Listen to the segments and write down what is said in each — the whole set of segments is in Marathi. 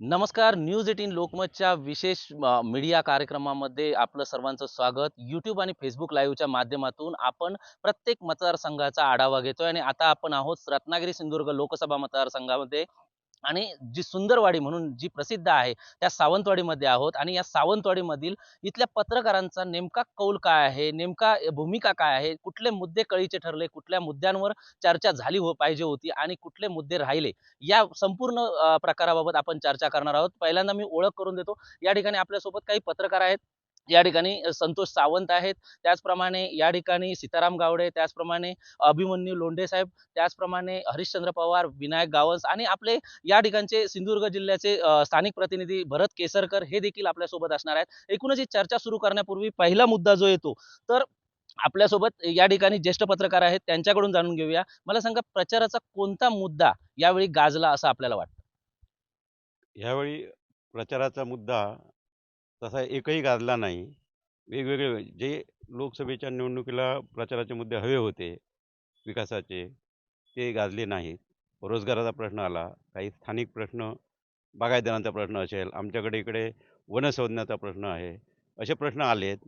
नमस्कार न्यूज एटीन लोकमतच्या विशेष मीडिया कार्यक्रमामध्ये आपलं सर्वांचं स्वागत. यूट्यूब आणि फेसबुक लाईव्हच्या माध्यमातून आपण प्रत्येक मतदारसंघाचा आढावा घेतोय आणि आता आपण आहोत रत्नागिरी सिंधुदुर्ग लोकसभा मतदारसंघामध्ये. आणि जी सुंदरवाडी म्हणून जी प्रसिद्ध आहे त्या सावंतवाडीमध्ये आहोत. आणि या सावंतवाडीमधील इथल्या पत्रकारांचा नेमका कौल काय आहे? नेमका भूमिका काय आहे? कुठले मुद्दे कळीचे ठरले? कुठल्या मुद्द्यांवर चर्चा झाली हो पाहिजे होती? आणि कुठले मुद्दे राहिले? या संपूर्ण प्रकाराबाबत आपण चर्चा करणार आहोत. पहिल्यांदा मी ओळख करून देतो. या ठिकाणी आपल्यासोबत काही पत्रकार आहेत. या ठिकाणी संतोष सावंत आहेत. त्याचप्रमाणे या ठिकाणी सीताराम गावडे त्याचप्रमाणे अभिमन्यू लोंढे साहेब त्याचप्रमाणे हरिश्चंद्र पवार विनायक गावस आणि आपले या ठिकाणचे सिंधुदुर्ग जिल्ह्याचे स्थानिक प्रतिनिधी भरत केसरकर हे देखील आपल्यासोबत असणार आहेत. एकूणच ही चर्चा सुरू करण्यापूर्वी पहिला मुद्दा जो येतो तर आपल्यासोबत या ठिकाणी ज्येष्ठ पत्रकार आहेत त्यांच्याकडून जाणून घेऊया. मला सांगा प्रचाराचा कोणता मुद्दा यावेळी गाजला असं आपल्याला वाटतं? यावेळी प्रचाराचा मुद्दा तसा एकही गाजला नाही. वेगवेगळे जे लोकसभेच्या निवडणुकीला प्रचाराचे मुद्दे हवे होते विकासाचे ते गाजले नाहीत. रोजगाराचा प्रश्न आला काही स्थानिक प्रश्न बागायतदारांचा प्रश्न असेल आमच्याकडे इकडे वनसंज्ञाचा प्रश्न आहे असे प्रश्न आलेत.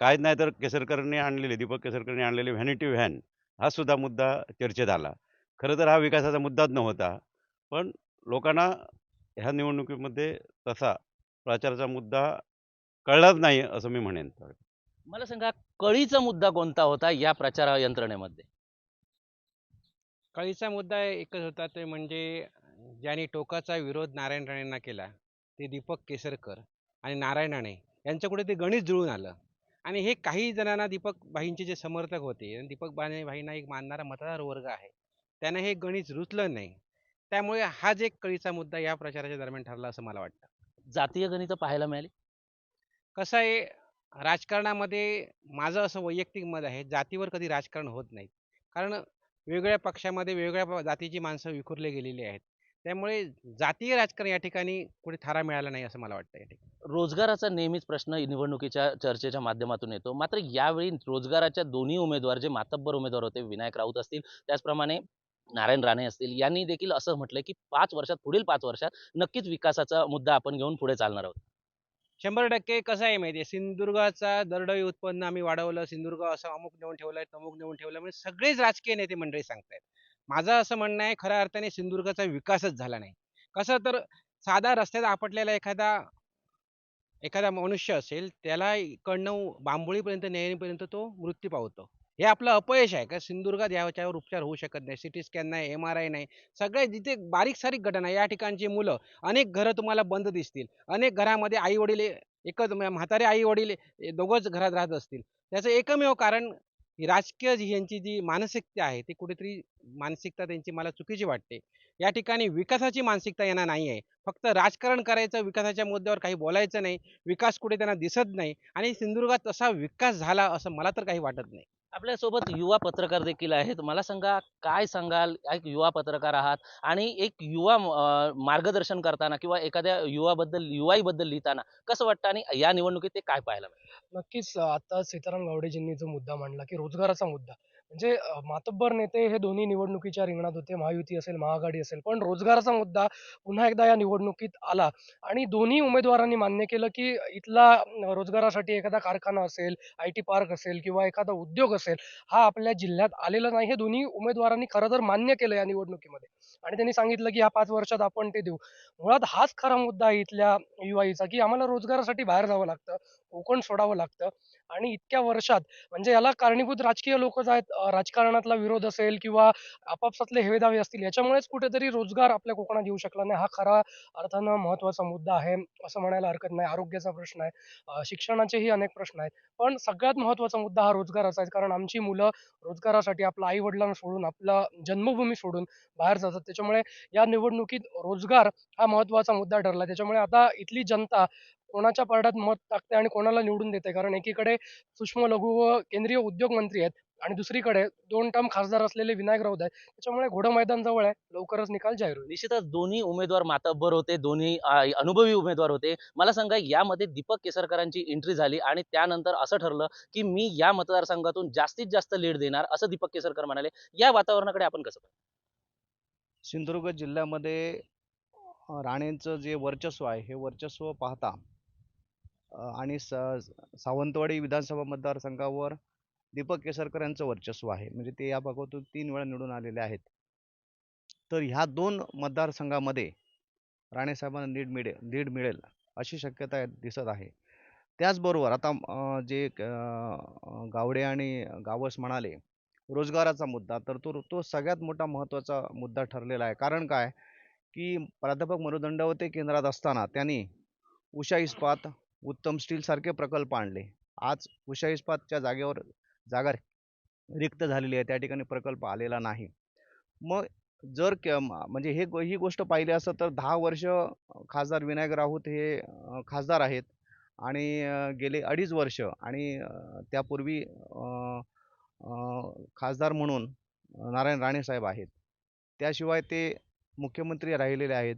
काय नाही तर केसरकरने आणलेले दीपक केसरकरने आणलेले व्हॅनिटी व्हॅन हा सुद्धा मुद्दा चर्चेत आला. खरं तर हा विकासाचा मुद्दाच नव्हता. पण लोकांना ह्या निवडणुकीमध्ये तसा प्रचाराचा मुद्दा कळलाच नाही असं मी म्हणेन. मला सांगा कळीचा मुद्दा कोणता होता या प्रचार यंत्रणेमध्ये? कळीचा मुद्दा एकच होता ते म्हणजे ज्यांनी टोकाचा विरोध नारायण राणेंना केला ते दीपक केसरकर आणि नारायण राणे यांचं कुठे ते गणित जुळून आलं. आणि हे काही जणांना दीपक भाईंचे जे समर्थक होते आणि दीपक बाने भाईंना एक मानणारा मतदार वर्ग आहे त्यांना हे गणित रुचलं नाही. त्यामुळे हा जे कळीचा मुद्दा या प्रचाराच्या दरम्यान ठरला असं मला वाटतं. जातीय गणित पाहायला मिळाली. कसं आहे राजकारणामध्ये माझं असं वैयक्तिक मत आहे जातीवर कधी राजकारण होत नाही. कारण वेगवेगळ्या पक्षामध्ये वेगवेगळ्या जातीची माणसं विखुरले गेलेली आहेत. त्यामुळे जातीय राजकारण या ठिकाणी कुठे थारा मिळाला नाही असं मला वाटतं या ठिकाणी. रोजगाराचा नेहमीच प्रश्न निवडणुकीच्या चर्चेच्या माध्यमातून येतो. मात्र यावेळी रोजगाराच्या दोन्ही उमेदवार जे मातब्बर उमेदवार होते विनायक राऊत असतील त्याचप्रमाणे नारायण राणे असतील यांनी देखील असं म्हटलंय की पाच वर्षात पुढील पाच वर्षात नक्कीच विकासाचा मुद्दा आपण घेऊन पुढे चालणार आहोत. शंभर टक्के कसं आहे माहिती आहे सिंधुदुर्गाचा दरडोई उत्पन्न आम्ही वाढवलं सिंधुदुर्ग असं अमुक नेऊन ठेवलंय तमुक नेऊन ठेवलं म्हणजे सगळेच राजकीय नेते मंडळी सांगतायत. माझं असं म्हणणं आहे खऱ्या अर्थाने सिंधुदुर्गाचा विकासच झाला नाही. कसं तर साधा रस्त्यात आपटलेला एखादा एखादा मनुष्य असेल त्याला इकडनं बांबोळीपर्यंत नेण्यापर्यंत तो मृत्यू पावतो. हे आपलं अपयश आहे का? सिंधुदुर्गात याच्यावर उपचार होऊ शकत नाही सिटी स्कॅन नाही एम आर आय नाही. सगळे जिथे बारीक सारीक घटना या ठिकाणची मुलं अनेक घरं तुम्हाला बंद दिसतील. अनेक घरामध्ये आई वडील एकच म्हातारे आई वडील दोघंच घरात राहत असतील. त्याचं एकमेव कारण राजकीय जी यांची जी मानसिकता आहे ती कुठेतरी मानसिकता त्यांची मला चुकीची वाटते. या ठिकाणी विकासाची मानसिकता यांना नाही आहे. फक्त राजकारण करायचं विकासाच्या मुद्द्यावर काही बोलायचं नाही विकास कुठे त्यांना दिसत नाही आणि सिंधुदुर्गात तसा विकास झाला असं मला तर काही वाटत नाही. आपल्यासोबत युवा पत्रकार देखील आहेत. मला सांगा काय सांगाल? एक युवा पत्रकार आहात आणि एक युवा मार्गदर्शन करताना किंवा एखाद्या युवाबद्दल युवाईबद्दल लिहिताना कसं वाटतं आणि या निवडणुकीत ते काय पाहायला मिळालं? नक्कीच आता सीताराम गावडेजींनी जो मुद्दा मांडला की रोजगाराचा मुद्दा. म्हणजे मातब्बर नेते हे दोन्ही निवडणुकीच्या रिंगणात होते. महायुती असेल महाआघाडी असेल. पण रोजगाराचा मुद्दा पुन्हा एकदा या निवडणुकीत आला. आणि दोन्ही उमेदवारांनी मान्य केलं की इथला रोजगारासाठी एखादा कारखाना असेल आय टी पार्क असेल किंवा एखादा उद्योग असेल हा आपल्या जिल्ह्यात आलेला नाही. हे दोन्ही उमेदवारांनी खरं तर मान्य केलं या निवडणुकीमध्ये. आणि त्यांनी सांगितलं की या पाच वर्षात आपण ते देऊ. मुळात हाच खरा मुद्दा आहे इथल्या युवाईचा की आम्हाला रोजगारासाठी बाहेर जावं लागतं कोकण सोडावं लागतं. आणि इतक्या वर्षात म्हणजे याला कारणीभूत राजकीय लोकच आहेत राजकारणातला विरोध असेल किंवा आपापसातले हेवेदावे असतील याच्यामुळेच कुठेतरी रोजगार आपल्या कोकणात येऊ शकला नाही. हा खरा अर्थानं महत्त्वाचा मुद्दा आहे असं म्हणायला हरकत नाही. आरोग्याचा प्रश्न आहे शिक्षणाचेही अनेक प्रश्न आहेत. पण सगळ्यात महत्त्वाचा मुद्दा हा रोजगाराचा आहे कारण आमची मुलं रोजगारासाठी आपल्या आई वडिलांना सोडून आपला जन्मभूमी सोडून बाहेर जातात. त्याच्यामुळे या निवडणुकीत रोजगार हा महत्त्वाचा मुद्दा ठरला. त्याच्यामुळे आता इथली जनता कोणाच्या पारड्यात मत टाकते आणि कोणाला निवडून देते? कारण एकीकडे सूक्ष्म लघु व केंद्रीय उद्योग मंत्री आहेत आणि दुसरीकडे दोन टर्म खासदार असलेले विनायक राऊत आहेत. त्याच्यामुळे घोडं मैदान जवळ आहे. लवकरच निकाल जाहीर होईल. निश्चितच दोन्ही उमेदवार मातब्बर होते. दोन्ही अनुभवी उमेदवार होते. मला सांगा यामध्ये दीपक केसरकरांची एंट्री झाली आणि त्यानंतर असं ठरलं की मी या मतदारसंघातून जास्तीत जास्त लीड देणार असं दीपक केसरकर म्हणाले. या वातावरणाकडे आपण कसं पाहता? सिंधुदुर्ग जिल्ह्यामध्ये राणेंचं जे वर्चस्व आहे हे वर्चस्व पाहता आणि स सावंतवाडी विधानसभा मतदारसंघावर दीपक केसरकर यांचं वर्चस्व आहे. म्हणजे ते या भागातून तीन वेळा निवडून आलेले आहेत. तर ह्या दोन मतदारसंघामध्ये राणेसाहेबांना लीड मिळेल लीड मिळेल अशी शक्यता आहे- दिसत आहे. त्याचबरोबर आता जे गावडे आणि गावस म्हणाले रोजगाराचा मुद्दा तर तो तो सगळ्यात मोठा महत्त्वाचा मुद्दा ठरलेला आहे. कारण काय? की प्राध्यापक मनोज केंद्रात असताना त्यांनी उषा इस्पात उत्तम स्टीलसारखे प्रकल्प आणले. आज उषा इस्पातच्या जागेवर जागा रिक्त झालेली आहे. त्या ठिकाणी प्रकल्प आलेला नाही. मग जर क- म्हणजे हे ही गोष्ट पाहिली असं तर दहा वर्ष खासदार विनायक राऊत हे खासदार आहेत. आणि गेले अडीच वर्ष आणि त्यापूर्वी खासदार म्हणून नारायण राणे साहेब आहेत. त्याशिवाय ते मुख्यमंत्री राहिलेले आहेत.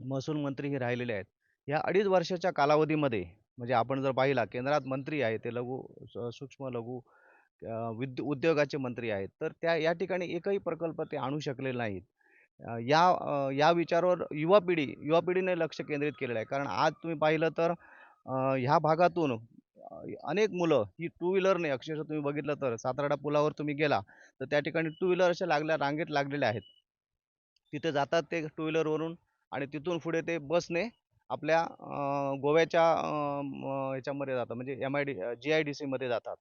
महसूल मंत्रीही राहिलेले आहेत. या अडीच वर्षाच्या कालावधीमध्ये म्हणजे आपण जर पाहिला केंद्रात मंत्री आहे ते लघु स- सूक्ष्म लघु अ, विद्यु उद्योगाचे मंत्री आहेत तर त्या या ठिकाणी एकही प्रकल्प ते आणू शकले नाहीत. या या विचारावर युवा पिढी युवा पिढीने लक्ष केंद्रित केलेलं आहे. कारण आज तुम्ही पाहिलं तर ह्या भागातून अनेक मुलं ही टू व्हीलरने अक्षरशः तुम्ही बघितलं तर सातारा पुलावर तुम्ही गेला तर त्या ठिकाणी टू व्हीलर अशा लागल्या रांगेत लागलेल्या आहेत. तिथे जातात ते टू व्हीलरवरून आणि तिथून पुढे ते बसने आपल्या गोव्याच्या याच्यामध्ये ह्याच्यामध्ये जातात. म्हणजे M I D G I D सीमध्ये जातात.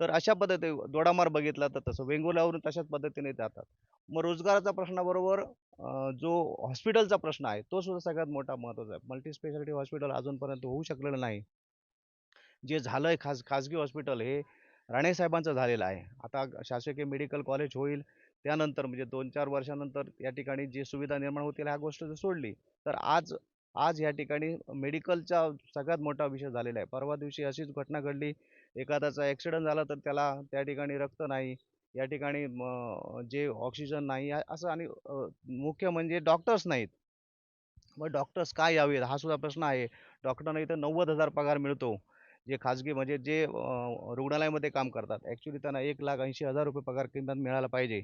तर अशा पद्धती दोडामार बघितला तर तसं. वेंगुर्ल्यावरून तशाच पद्धतीने जातात. मग रोजगाराचा प्रश्नाबरोबर जो हॉस्पिटलचा प्रश्न आहे तो सुद्धा सगळ्यात मोठा महत्त्वाचा आहे. मल्टीस्पेशालिटी हॉस्पिटल अजूनपर्यंत होऊ शकलेलं नाही. जे झालं आहे खास खाजगी हॉस्पिटल हे राणेसाहेबांचं झालेलं आहे. आता शासकीय मेडिकल कॉलेज होईल. त्यानंतर म्हणजे दोन चार वर्षानंतर या ठिकाणी जी सुविधा निर्माण होतील ह्या गोष्ट जर सोडली तर आज आज या ठिकाणी मेडिकलचा सगळ्यात मोठा विषय झालेला आहे. परवा दिवशी अशीच घटना घडली एखाद्याचा ॲक्सिडंट झाला तर त्याला त्या ठिकाणी रक्त नाही या ठिकाणी जे ऑक्सिजन नाही असं आणि मुख्य म्हणजे डॉक्टर्स नाहीत. मग डॉक्टर्स काय यावेत? हा सुद्धा प्रश्न आहे. डॉक्टरांना इथं नव्वद हजार पगार मिळतो. जे खाजगी म्हणजे जे रुग्णालयामध्ये काम करतात. ॲक्च्युली त्यांना एक लाख ऐंशी हजार रुपये पगार किंमत मिळायला पाहिजे.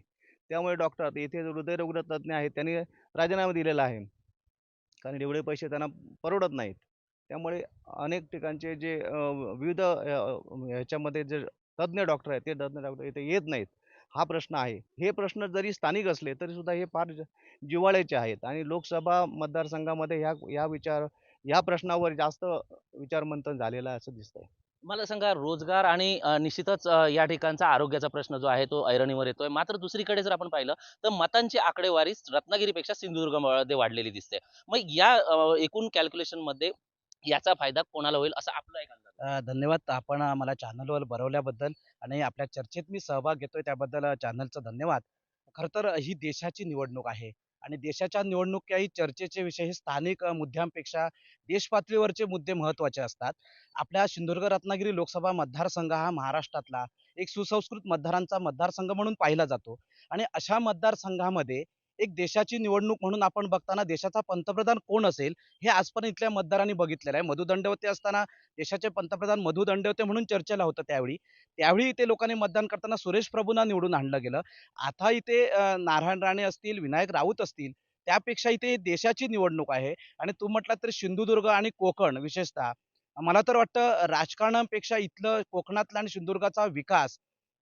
त्यामुळे डॉक्टर येथे इथे हृदयरोग तज्ज्ञ आहेत त्यांनी राजीनामा दिलेला आहे. कारण एवढे पैसे त्यांना परवडत नाहीत. त्यामुळे अनेक ठिकाणचे जे विविध ह्याच्यामध्ये जे तज्ज्ञ डॉक्टर आहेत ते तज्ज्ञ डॉक्टर इथे येत नाहीत. हा प्रश्न आहे. हे प्रश्न जरी स्थानिक असले तरीसुद्धा हे फार जिव्हाळ्याचे आहेत. आणि लोकसभा मतदारसंघामध्ये ह्या या विचार या प्रश्नावर जास्त विचारमंथन झालेलं आहे असं दिसतंय. मला सांगा रोजगार आणि अ, निश्चितच अ, या ठिकाणचा आरोग्याचा प्रश्न जो आहे तो ऐरणीवर येतोय. मात्र दुसरीकडे जर आपण पाहिलं तर मतांची आकडेवारी रत्नागिरीपेक्षा सिंधुदुर्गमध्ये वाढलेली दिसते. मग या अ, एकूण कॅल्क्युलेशनमध्ये याचा फायदा कोणाला होईल असं आपलं एक अंदाज अ, धन्यवाद. आपण अ, मला चॅनलवर भरवल्याबद्दल आणि आपल्या चर्चेत मी सहभाग घेतोय त्याबद्दल चॅनलचं धन्यवाद. खरं तर ही देशाची निवडणूक आहे. आणि देशाच्या निवडणुकाही चर्चेचे विषय हे स्थानिक मुद्द्यांपेक्षा देशपातळीवरचे मुद्दे महत्त्वाचे असतात. आपल्या सिंधुदुर्ग रत्नागिरी लोकसभा मतदारसंघ हा महाराष्ट्रातला एक सुसंस्कृत मतदारांचा मतदारसंघ म्हणून पाहिला जातो. आणि अशा मतदारसंघामध्ये एक देशाची निवडणूक म्हणून आपण बघताना देशाचा पंतप्रधान कोण असेल हे आजपर्यंत इथल्या मतदारांनी बघितलेलं आहे. मधु दंडवते असताना देशाचे पंतप्रधान मधु दंडवते म्हणून चर्चेला होतं त्यावेळी. त्यावेळी इथे लोकांनी मतदान करताना सुरेश प्रभूंना निवडून आणलं गेलं. आता इथे नारायण राणे असतील विनायक राऊत असतील त्यापेक्षा इथे देशाची निवडणूक आहे. आणि तू म्हटलं तर सिंधुदुर्ग आणि कोकण विशेषतः. मला तर वाटतं राजकारणापेक्षा इथलं कोकणातला आणि सिंधुदुर्गाचा विकास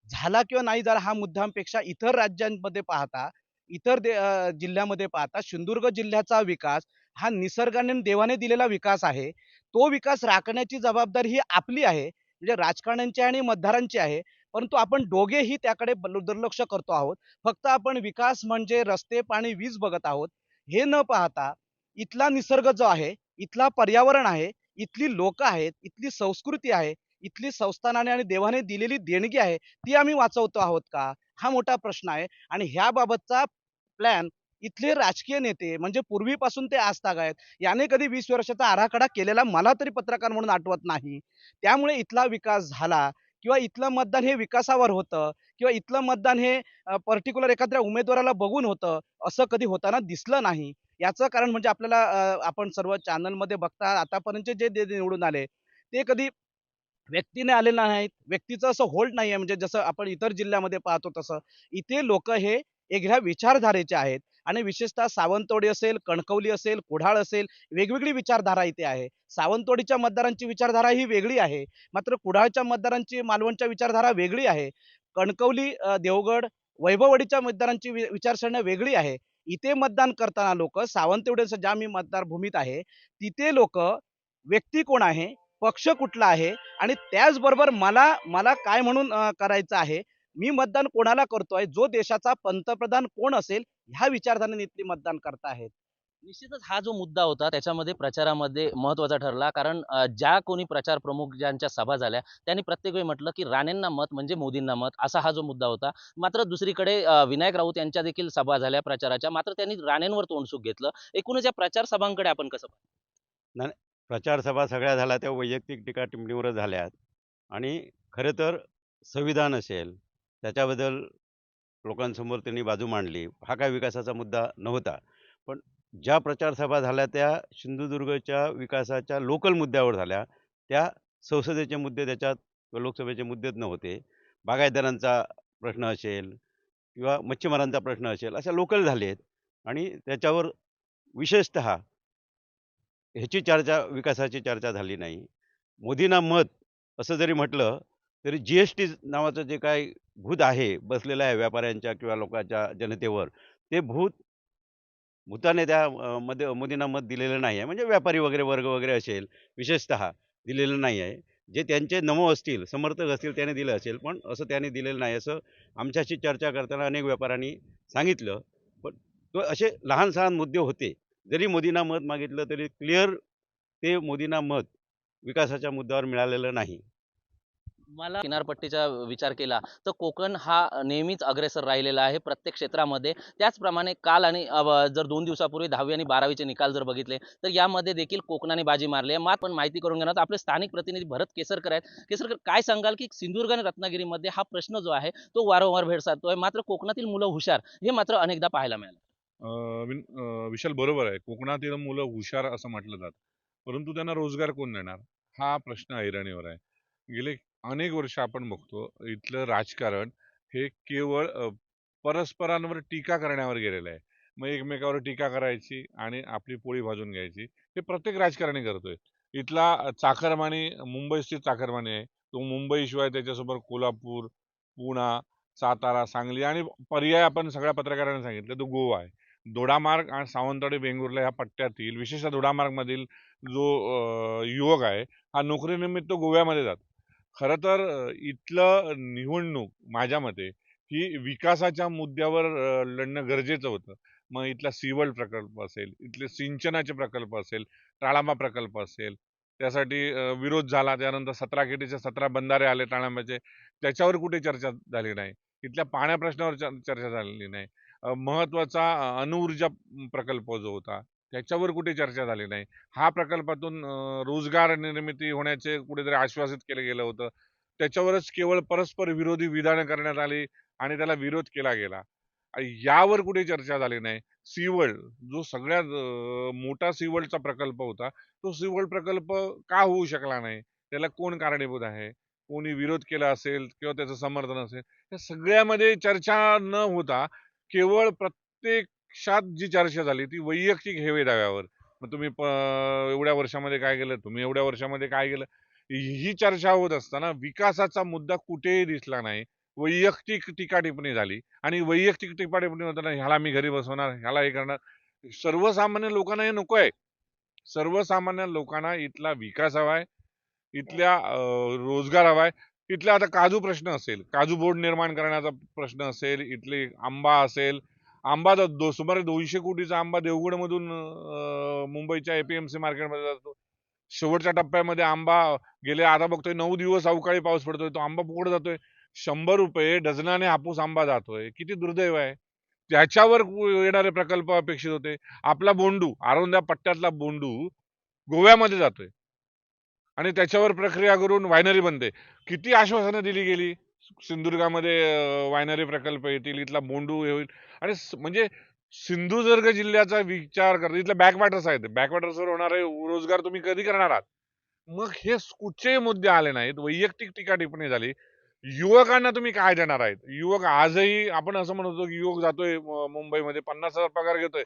झाला किंवा नाही झाला हा मुद्द्यांपेक्षा इतर राज्यांमध्ये पाहता इतर दे- जिल्ह्यामध्ये पाहता सिंधुदुर्ग जिल्ह्याचा विकास हा निसर्गाने देवाने दिलेला विकास आहे. तो विकास राखण्याची जबाबदारी ही आपली आहे. म्हणजे राजकारण्यांची आणि मतदारांची आहे. परंतु आपण दोघेही त्याकडे बल- दुर्लक्ष करतो आहोत. फक्त आपण विकास म्हणजे रस्ते पाणी वीज बघत आहोत. हे न पाहता इथला निसर्ग जो आहे इथला पर्यावरण आहे इथली लोक आहेत इथली संस्कृती आहे इथली संस्थानाने आणि देवाने दिलेली देणगी आहे ती आम्ही वाचवतो आहोत का? हा मोठा प्रश्न आहे. आणि ह्याबाबतचा प्लॅन इथले राजकीय नेते म्हणजे पूर्वीपासून ते आजताग आहेत याने कधी वीस वर्षाचा आराखडा केलेला मला तरी पत्रकार म्हणून आठवत नाही. त्यामुळे इथला विकास झाला किंवा इथलं मतदान हे विकासावर होतं किंवा इथलं मतदान हे पर्टिक्युलर एखाद्या उमेदवाराला बघून होतं असं कधी होताना दिसलं नाही. याचं कारण म्हणजे आपल्याला आपण सर्व चॅनलमध्ये बघता आतापर्यंतचे जे जे निवडून आले ते कधी व्यक्तीने आलेला नाहीत. व्यक्तीचं असं होल्ड नाही आहे म्हणजे जसं आपण इतर जिल्ह्यामध्ये पाहतो तसं इथे लोक हे वेगळ्या विचारधारेचे आहेत. आणि विशेषतः सावंतवाडी असेल कणकवली असेल कुडाळ असेल वेगवेगळी विचारधारा इथे आहे. सावंतवाडीच्या मतदारांची विचारधारा ही वेगळी आहे. मात्र कुडाळच्या मतदारांची मालवणच्या विचारधारा वेगळी आहे. कणकवली देवगड वैभववाडीच्या मतदारांची वि- विचारसरणी वेगळी आहे. इथे मतदान करताना लोक सावंतवाडीचं ज्या मी मतदार भूमीत आहे तिथे लोक व्यक्ती कोण आहे? पक्ष कुठला आहे आणि त्याचबरोबर मला मला काय म्हणून करायचं आहे? मी मतदान कोणाला करतोय? जो देशाचा पंतप्रधान कोण असेल? ह्या विचारधारेने मतदान करता आहेत निश्चितच हा जो मुद्दा होता त्याच्यामध्ये प्रचारामध्ये महत्त्वाचा ठरला. कारण ज्या कोणी प्रचार प्रमुख ज्यांच्या सभा झाल्या त्यांनी प्रत्येक वेळी म्हटलं की राणेंना मत म्हणजे मोदींना मत असा हा जो मुद्दा होता. मात्र दुसरीकडे विनायक राऊत यांच्या देखील सभा झाल्या प्रचाराच्या. मात्र त्यांनी राणेंवर तोंडसुख घेतलं. एकूणच या प्रचार सभांकडे आपण कसं पाहता? प्रचारसभा सगळ्या झाल्या त्या वैयक्तिक टीका टिप्पणीवरच झाल्यात. आणि खरं तर संविधान असेल त्याच्याबद्दल लोकांसमोर त्यांनी बाजू मांडली. हा काय विकासाचा मुद्दा नव्हता. पण ज्या प्रचारसभा झाल्या त्या सिंधुदुर्गच्या विकासाच्या लोकल मुद्द्यावर झाल्या. त्या संसदेचे मुद्दे त्याच्यात किंवा लोकसभेचे मुद्देच नव्हते. बागायतदारांचा प्रश्न असेल किंवा मच्छीमारांचा प्रश्न असेल अशा लोकल झालेत. आणि त्याच्यावर विशेषत ह्याची चर्चा विकासाची चर्चा झाली नाही. मोदींना मत असं जरी म्हटलं तरी जी एस टी नावाचं जे काय भूत आहे बसलेलं आहे व्यापाऱ्यांच्या किंवा लोकांच्या जनतेवर ते भूत भूताने त्या मध्ये मोदींना मत दिलेलं नाही आहे. म्हणजे व्यापारी वगैरे वर्ग वगैरे असेल विशेषतः दिलेलं नाही आहे. जे त्यांचे नमो असतील समर्थक असतील त्याने दिलं असेल पण असं त्याने दिलेलं नाही. असं आमच्याशी चर्चा करताना अनेक व्यापाऱ्यांनी सांगितलं पण तो असे लहान सहान मुद्दे होते. जरी मोदींना मत मागितलं तरी क्लिअर ते मोदींना मत विकासाच्या मुद्द्यावर मिळालेलं नाही. मला किनारपट्टीचा विचार केला तर कोकण हा नेहमीच अग्रेसर राहिलेला आहे प्रत्येक क्षेत्रामध्ये. त्याचप्रमाणे काल आणि जर दोन दिवसापूर्वी दहावी आणि बारावीचे निकाल जर बघितले तर यामध्ये देखील कोकणाने बाजी मारली आहे. मात पण माहिती करून घेणार आपले स्थानिक प्रतिनिधी भरत केसरकर आहेत. केसरकर काय सांगाल की सिंधुदुर्ग आणि रत्नागिरीमध्ये हा प्रश्न जो आहे तो वारंवार भेडसावतोय. मात्र कोकणातील मुलं हुशार हे मात्र अनेकदा पाहायला मिळालं. विशाल बरोबर आहे. कोकणातील मुलं हुशार असं म्हटलं जात. परंतु त्यांना रोजगार कोण देणार? हा प्रश्न ऐरणीवर आहे. गेले अनेक वर्ष आपण बघतो इथलं राजकारण हे केवळ परस्परांवर टीका करण्यावर गेलेलं आहे. मग एकमेकावर टीका करायची आणि आपली पोळी भाजून घ्यायची. हे प्रत्येक राजकारणी करतोय. इथला अं, चाकरमानी मुंबई स्थित चाकरमानी आहे. तो मुंबईशिवाय त्याच्यासोबत कोल्हापूर पुणा सातारा सांगली आणि पर्याय आपण सगळ्या पत्रकारांनी सांगितलं तो गोवा आहे. दोडामार्ग आणि सावंतवाडी वेंगुर्ला ह्या पट्ट्यातील विशेषतः दोडामार्गमधील जो युवक आहे हा नोकरीनिमित्त गोव्यामध्ये जातो. खरं तर इथलं निवडणूक माझ्या मते ही विकासाच्या मुद्द्यावर लढणं गरजेचं होतं. मग इथला सीवल प्रकल्प असेल इथले सिंचनाचे प्रकल्प असेल टाळांबा प्रकल्प असेल त्यासाठी विरोध झाला त्यानंतर सतरा केटीचे सतरा बंधारे आले टाळांब्याचे त्याच्यावर कुठे चर्चा झाली नाही. इथल्या पाण्या प्रश्नावर चर्चा झालेली नाही. महत्त्वाचा महत्त्वाचा अणुऊर्जा प्रकल्प जो होता त्याच्यावर कुठे चर्चा झाली नाही. हा प्रकल्पातून रोजगार निर्मिती होण्याचे कुठेतरी आश्वासित केलं गेलं होतं. त्याच्यावरच केवळ परस्पर विरोधी विधानं करण्यात आली आणि त्याला विरोध केला गेला. यावर कुठे चर्चा झाली नाही. सीवळ जो सगळ्यात मोठा सीवर्ल्डचा प्रकल्प होता तो सीवर्ल्ड प्रकल्प का होऊ शकला नाही? त्याला कोण कारणीभूत आहे? कोणी विरोध केला असेल किंवा त्याचं समर्थन असेल? या सगळ्यामध्ये चर्चा न होता केवळ प्रत्यक्षात जी चर्चा झाली ती वैयक्तिक हेवे दाव्यावर मग तुम्ही प- एवढ्या वर्षामध्ये काय केलं तुम्ही एवढ्या वर्षामध्ये काय केलं? ही चर्चा होत असताना विकासाचा मुद्दा कुठेही दिसला नाही. वैयक्तिक टीका टिप्पणी झाली आणि वैयक्तिक टीका टिप्पणी होताना ह्याला मी घरी बसवणार ह्याला हे करणार. सर्वसामान्य लोकांना हे नको आहे. सर्वसामान्य लोकांना इथला विकास हवा आहे इथल्या रोजगार रोजगार हवाय इथले आता काजू प्रश्न असेल. काजू बोर्ड निर्माण करण्याचा प्रश्न असेल इथले आंबा असेल. आंबा द- दो सुमारे दोनशे कोटीचा आंबा देवगडमधून मुंबईच्या एपीएमसी मार्केटमध्ये जातो. शेवटच्या टप्प्यामध्ये आंबा गेले आता बघतोय नऊ दिवस अवकाळी पाऊस पडतोय. तो आंबा पुढे जातोय. शंभर रुपये डझनाने हापूस आंबा जातोय. किती दुर्दैव आहे. त्याच्यावर येणारे प्रकल्प अपेक्षित होते. आपला बोंडू आरोंद्या पट्ट्यातला बोंडू गोव्यामध्ये जातोय. आणि त्याच्यावर प्रक्रिया करून वायनरी बनते. किती आश्वासनं दिली गेली? सिंधुदुर्गामध्ये वायनरी प्रकल्प येतील इथला बोंडू हे होईल. आणि म्हणजे सिंधुदुर्ग जिल्ह्याचा विचार करता इथल्या बॅकवॉटर्स आहेत. बॅकवॉटर्सवर होणारे रोजगार तुम्ही कधी करणार आहात? मग हे कुठचेही मुद्दे आले नाहीत. वैयक्तिक टीका टिप्पणी झाली. युवकांना तुम्ही काय देणार आहेत? युवक आजही आपण असं म्हणत होतो की युवक जातोय मुंबईमध्ये. पन्नास हजार पगार घेतोय.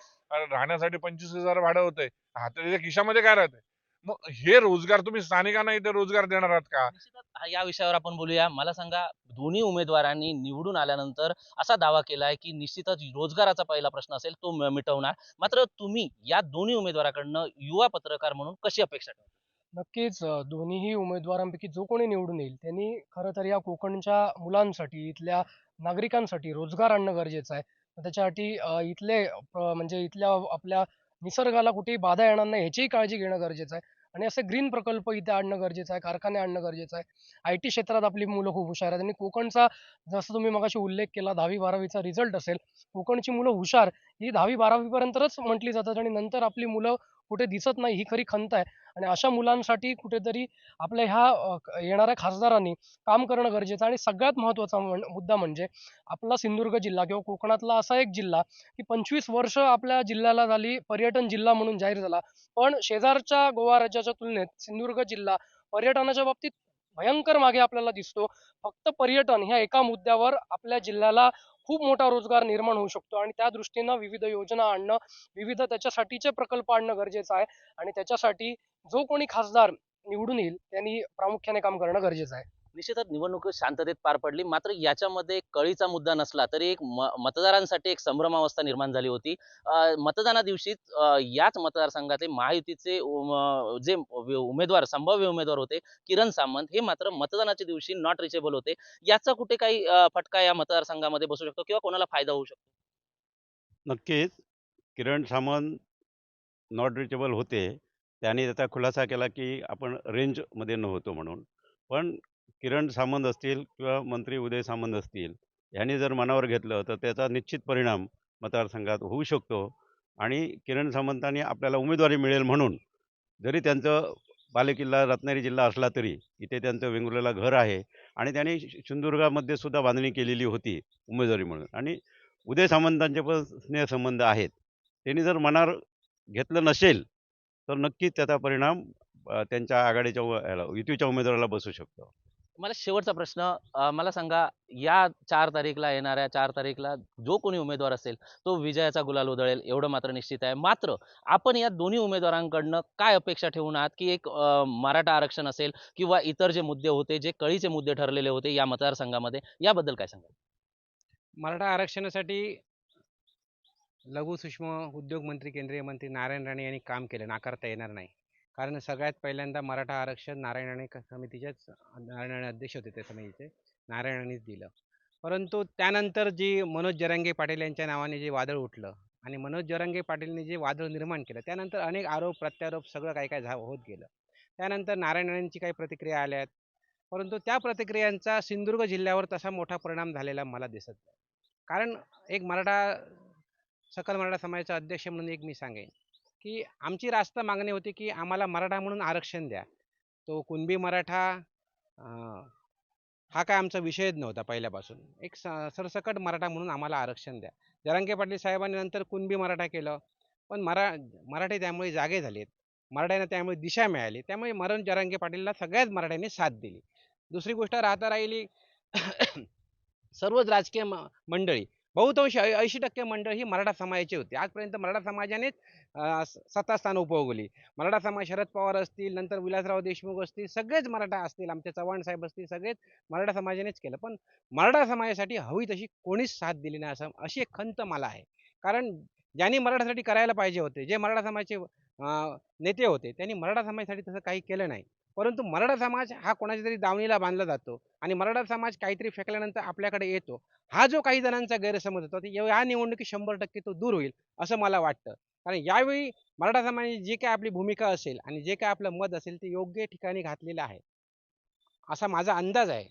राहण्यासाठी पंचवीस हजार भाडं होतंय. हा त्याच्या खिशामध्ये काय राहतंय? मग हे रोजगार तुम्ही स्थानिकांना इथे रोजगार देणार आहात का? हा- या विषयावर आपण बोलूया. मला सांगा दोन्ही उमेदवारांनी निवडून आल्यानंतर असा दावा केलाय की निश्चितच रोजगाराचा पहिला प्रश्न असेल तो म- मिटवणार. मात्र तुम्ही या दोन्ही उमेदवाराकडनं युवा पत्रकार म्हणून कशी अपेक्षा ठेवता? नक्कीच अ, दोन्हीही उमेदवारांपैकी जो कोणी निवडून येईल त्यांनी खरं तर या कोकणच्या मुलांसाठी इथल्या नागरिकांसाठी रोजगार आणणं गरजेचं आहे. त्याच्यासाठी अ, इथले अ, म्हणजे इथल्या आपल्या निसर्गाला कुठेही बाधा येणार नाही ह्याचीही काळजी घेणं गरजेचं आहे. आणि असे ग्रीन प्रकल्प इथे आणणं गरजेचं आहे कारखाने आणणं गरजेचं आहे. आय टी क्षेत्रात आपली मुलं खूप हुशार आहेत. आणि कोकणचा जसं तुम्ही मगाशी उल्लेख केला दहावी बारावीचा रिझल्ट असेल कोकणची मुलं हुशार. ही दहावी बारावीपर्यंतच म्हटली जातात आणि नंतर आपली मुलं कुठे दिसत नाही ही खरी खंत आहे. आणि अशा मुलांसाठी कुठेतरी आपल्या ह्या येणाऱ्या खासदारांनी काम करणं गरजेचं आणि सगळ्यात महत्त्वाचा मुद्दा म्हणजे आपला सिंधुदुर्ग जिल्हा किंवा कोकणातला असा एक जिल्हा की पंचवीस वर्ष आपल्या जिल्ह्याला झाली पर्यटन जिल्हा म्हणून जाहीर झाला. पण शेजारच्या गोवा राज्याच्या तुलनेत सिंधुदुर्ग जिल्हा पर्यटनाच्या बाबतीत भयंकर मागे आपल्याला दिसतो. फक्त पर्यटन ह्या एका मुद्द्यावर आपल्या जिल्ह्याला खूप मोठा रोजगार निर्माण होऊ शकतो. आणि त्या दृष्टीनं विविध योजना आणणं विविध त्याच्यासाठीचे प्रकल्प आणणं गरजेचं आहे. आणि त्याच्यासाठी जो कोणी खासदार निवडून येईल त्यांनी प्रामुख्याने काम करणं गरजेचं आहे. निश्चितच निवडणूक शांततेत पार पडली. मात्र याच्यामध्ये कळीचा मुद्दा नसला तरी एक मतदारांसाठी एक संभ्रमावस्था निर्माण झाली होती. मतदाना दिवशी याच मतदारसंघाचे महायुतीचे जे उमेदवार संभाव्य उमेदवार होते किरण सामंत हे मात्र मतदानाच्या दिवशी नॉट रिचेबल होते. याचा कुठे काही फटका या मतदारसंघामध्ये बसू शकतो किंवा कोणाला फायदा होऊ शकतो? नक्कीच. किरण सामंत नॉट रिचेबल होते. त्याने त्याचा खुलासा केला की आपण रेंजमध्ये नव्हतो म्हणून. पण किरण सामंत असतील किंवा मंत्री उदय सामंत असतील यांनी जर मनावर घेतलं तर त्याचा निश्चित परिणाम मतदारसंघात होऊ शकतो आणि किरण सामंतांनी आपल्याला उमेदवारी मिळेल म्हणून जरी त्यांचं बालेकिल्ला रत्नागिरी जिल्हा असला तरी इथे त्यांचं वेंगुर्ल्याला घर आहे आणि त्यांनी शि- सिंधुदुर्गामध्ये सुद्धा बांधणी केलेली होती उमेदवारी म्हणून. आणि उदय सामंतांचे पण स्नेहसंबंध आहेत. त्यांनी जर मनावर घेतलं नसेल तर नक्कीच त्याचा परिणाम त्यांच्या आघाडीच्या युतीच्या उमेदवाराला बसू शकतो. मला शेवटचा प्रश्न मला सांगा या चार तारीखला येणाऱ्या चार तारीखला जो कोणी उमेदवार असेल तो विजयाचा गुलाल उधळेल एवढं मात्र निश्चित आहे. मात्र आपण या दोन्ही उमेदवारांकडनं काय अपेक्षा ठेवून आहात की एक मराठा आरक्षण असेल किंवा इतर जे मुद्दे होते जे कळीचे मुद्दे ठरलेले होते या मतदारसंघामध्ये याबद्दल काय सांगाल? मराठा आरक्षणासाठी लघु सूक्ष्म उद्योग मंत्री केंद्रीय मंत्री नारायण राणे यांनी काम केलं नाकारता येणार नाही. कारण सगळ्यात पहिल्यांदा मराठा आरक्षण नारायण राणे समितीच्याच नारायण राणे अध्यक्ष होते त्या समितीचे. नारायण राणेच दिलं. परंतु त्यानंतर जी मनोज जरांगे पाटील यांच्या नावाने जे वादळ उठलं आणि मनोज जरांगे पाटीलने जे वादळ निर्माण केलं त्यानंतर अनेक आरोप प्रत्यारोप सगळं काय काय झा होत गेलं. त्यानंतर नारायण राणेंची काही प्रतिक्रिया आल्या आहेत परंतु त्या प्रतिक्रियांचा सिंधुदुर्ग जिल्ह्यावर तसा मोठा परिणाम झालेला मला दिसत नाही. कारण एक मराठा सकल मराठा समाजाचा अध्यक्ष म्हणून एक मी सांगेन. की आमची रास्त मागणी होती की आम्हाला मराठा म्हणून आरक्षण द्या. तो कुणबी मराठा हा काय आमचा विषयच नव्हता पहिल्यापासून. एक स- सरसकट मराठा म्हणून आम्हाला आरक्षण द्या. जरांगे पाटील साहेबांनी नंतर कुणबी मराठा केलं. पण मरा मराठे त्यामुळे जागे झालेत. मराठ्यांना त्यामुळे दिशा मिळाली. त्यामुळे मरण जरांगे पाटीलला सगळ्याच मराठ्यांनी साथ दिली. दुसरी गोष्ट राहता राहिली सर्वच राजकीय म- मंडळी बहुतांश ऐंशी टक्के मंडळ ही मराठा समाजाची होती. आजपर्यंत मराठा समाजानेच सत्तास्थान उपभोगली मराठा समाज शरद पवार असतील नंतर विलासराव देशमुख असतील सगळेच मराठा असतील आमचे चव्हाण साहेब असतील सगळेच मराठा समाजानेच केलं. पण मराठा समाजासाठी हवी तशी कोणीच साथ दिली नाही असं अशी एक खंत मला आहे. कारण ज्यांनी मराठासाठी करायला पाहिजे होते जे मराठा समाजाचे नेते होते त्यांनी मराठा समाजासाठी तसं काही केलं नाही. परंतु मराठा समाज हा कोणाच्या तरी दावणीला बांधला जातो. आणि मराठा समाज काहीतरी फेकल्यानंतर आपल्याकडे येतो. हा जो काही जणांचा गैरसमज होता ते या निवडणुकीत शंभर टक्के तो दूर होईल असं मला वाटतं. कारण यावेळी मराठा समाजाची जी काय आपली भूमिका असेल आणि जे काय आपलं मत असेल ते योग्य ठिकाणी घातलेलं आहे. असा माझा अंदाज आहे.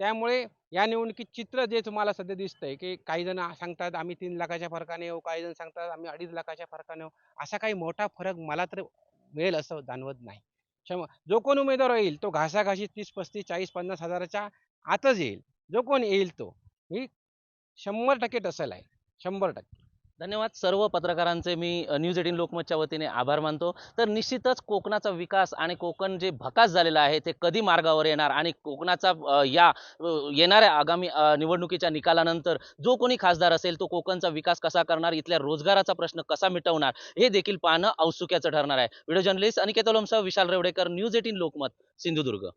त्यामुळे या निवडणुकीत चित्र जे तुम्हाला सध्या दिसतंय की काही जण सांगतात आम्ही तीन लाखाच्या फरकाने येऊ. काही जण सांगतात आम्ही अडीच लाखाच्या फरकाने येऊ. असा काही मोठा फरक मला तर मिळेल असं जाणवत नाही. क्षम जो कोण उमेदवार येईल तो घासाघाशी तीस पस्तीस चाळीस पन्नास हजाराच्या आतच येईल. जो कोण येईल तो. ही शंभर टक्के टसल आहे शंभर टक्के. धन्यवाद. सर्व पत्रकारांचे मी न्यूज एटीन लोकमतच्या वतीने आभार मानतो. तर निश्चितच कोकणाचा विकास आणि कोकण जे भकास झालेलं आहे ते कधी मार्गावर येणार आणि कोकणाचा या येणाऱ्या आगामी निवडणुकीच्या निकालानंतर जो कोणी खासदार असेल तो कोकणचा विकास कसा करणार इथल्या रोजगाराचा प्रश्न कसा मिटवणार हे देखील पाहणं औत्सुक्याचं ठरणार आहे. व्हिडिओ जर्नलिस्ट अनिकेत ओलमसह विशाल रेवडेकर न्यूज एटीन लोकमत सिंधुदुर्ग.